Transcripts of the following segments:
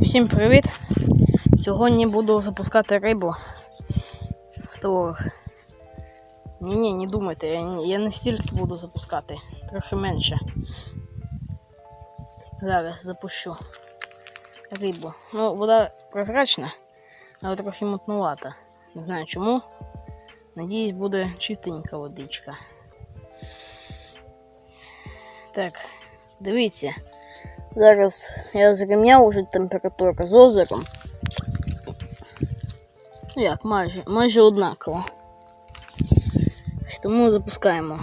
Всім привіт! Сьогодні буду запускати рибу в ставових. Ні-ні, не думайте, я не стільки буду запускати, трохи менше. Зараз запущу рибу. Ну, вода прозрачна, але трохи мутнувата. Не знаю чому. Надіюсь, буде чистенька водичка. Так, дивіться. Зараз я зрівняв уже температуру з озером. Як, майже, майже однаково. Тому запускаємо.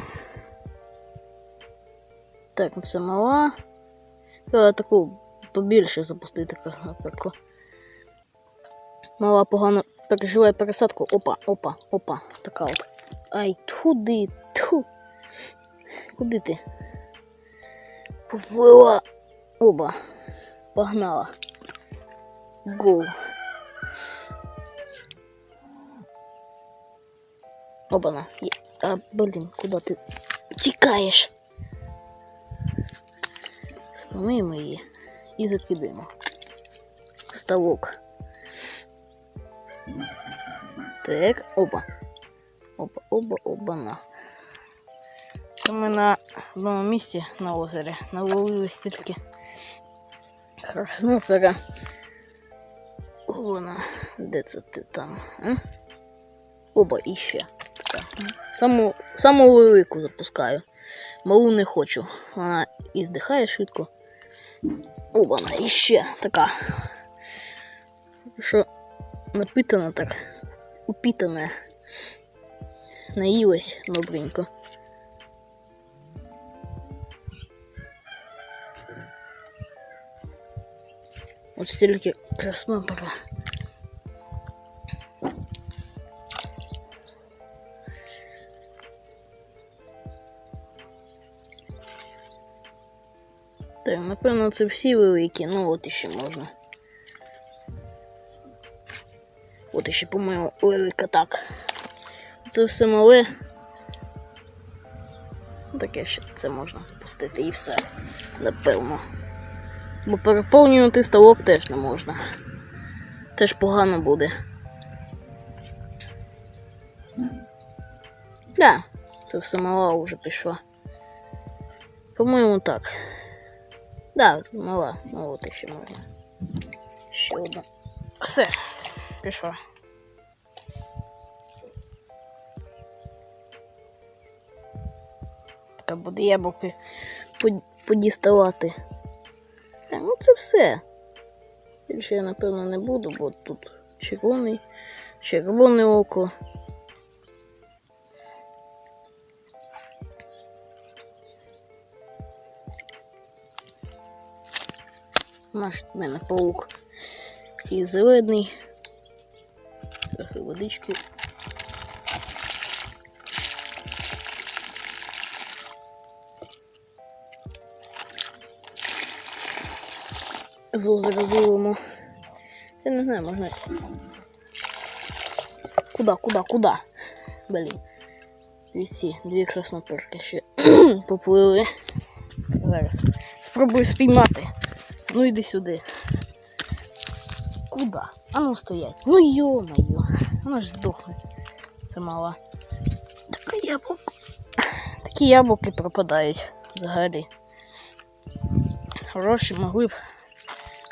Так, це мала. Треба таку побільше запустити краснопірку. Мала погано переживає пересадку. Опа, опа, опа. Така от. Ай, туди, ту. Куди ти? Поплила. Оба. Погнала. Гоу. Обана. А, блін, куди ти тікаєш? Спомиємо її і закидаємо. Ставок. Так, оба. Оба, оба, обана. Це ми на одному місці на озері наловили стільки краснопера. Вона, де це ти там? А? Оба іще. Саму, саму велику запускаю. Малу не хочу. Вона і швидко. О, вона іще така. Що напитана так, упітана. Наїлась добренько. От стільки краснопера. Так, напевно, це всі великі, ну от іще можна. От іще, по-моєму, велика так. Це все мале. Таке ще це можна запустити і все, напевно. Бо переповнювати ставок теж не можна. Теж погано буде. Да, це все мала вже пішла. По-моєму, так. Да, мала. Ну от ще можна. Ще одна. Все, пішла. Така буде яблуки подіставати. Так, ну це все. Більше я напевно не буду, бо тут червоний, червоне око. Наш в мене паук такий зелений. Трохи водички. З озера вилимо. Я не знаю, можна. Куда, куда, куда? Блін. Дві дві красноперки ще поплили. Зараз. Спробую спіймати. Ну йди сюди. Куда? А ну стоять. Ну йо-моє. Вона ж здохне. Це мала. Таке яблуко. Такі яблуки пропадають взагалі. Хороші могли б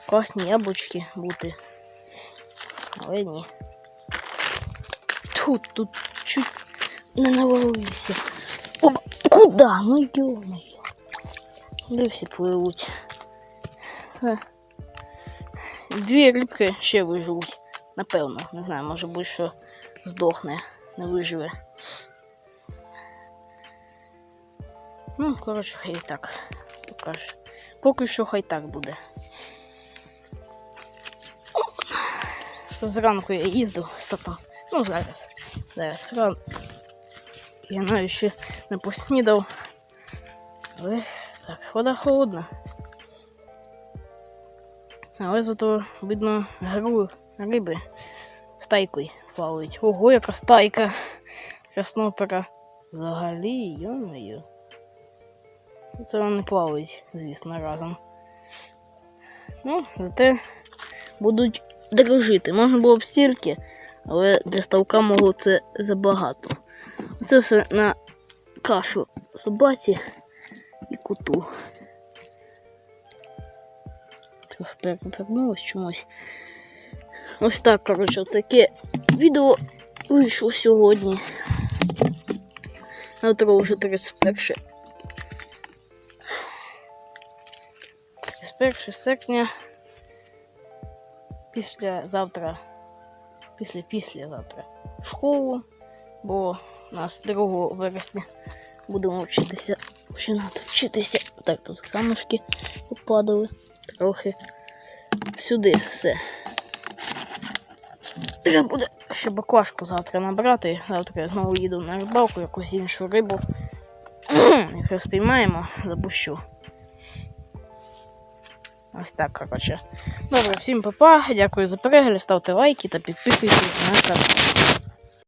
класні яблучки бути. Але ні. Тут, тут чуть не навалився. Опа, куда? Ну йо-моє. Де всі пливуть? Дві рибки ще виживуть. Напевно, не знаю, може бути, що здохне, не виживе. Ну, коротше, хай так. Поки що хай так буде. Це зранку я їздив з татом. Ну, зараз. Зараз рано. Я навіть ще не поснідав. Але так, вода холодна. Але зато видно гру риби стайкою плавають. Ого, яка стайка краснопера. Взагалі, йо-моє. Це вони плавають, звісно, разом. Ну, зате будуть дорожити. Можна було б стільки, але для ставка мого це забагато. Це все на кашу собаці і коту. Трохи перевернулось чомусь. Ось так, коротше, таке відео вийшло сьогодні. Завтра вже 31. 31 серпня. Після завтра. Після післязавтра в школу, бо нас 2 вересня будемо вчитися, починати вчитися. Так, тут камушки попадали трохи сюди все. Треба буде ще баклажку завтра набрати. Завтра я знову їду на рибалку, якусь іншу рибу. Якщо спіймаємо, запущу. Ось так, коротше. Добре, всім па-па. Дякую за перегляд, ставте лайки та підписуйтесь на канал.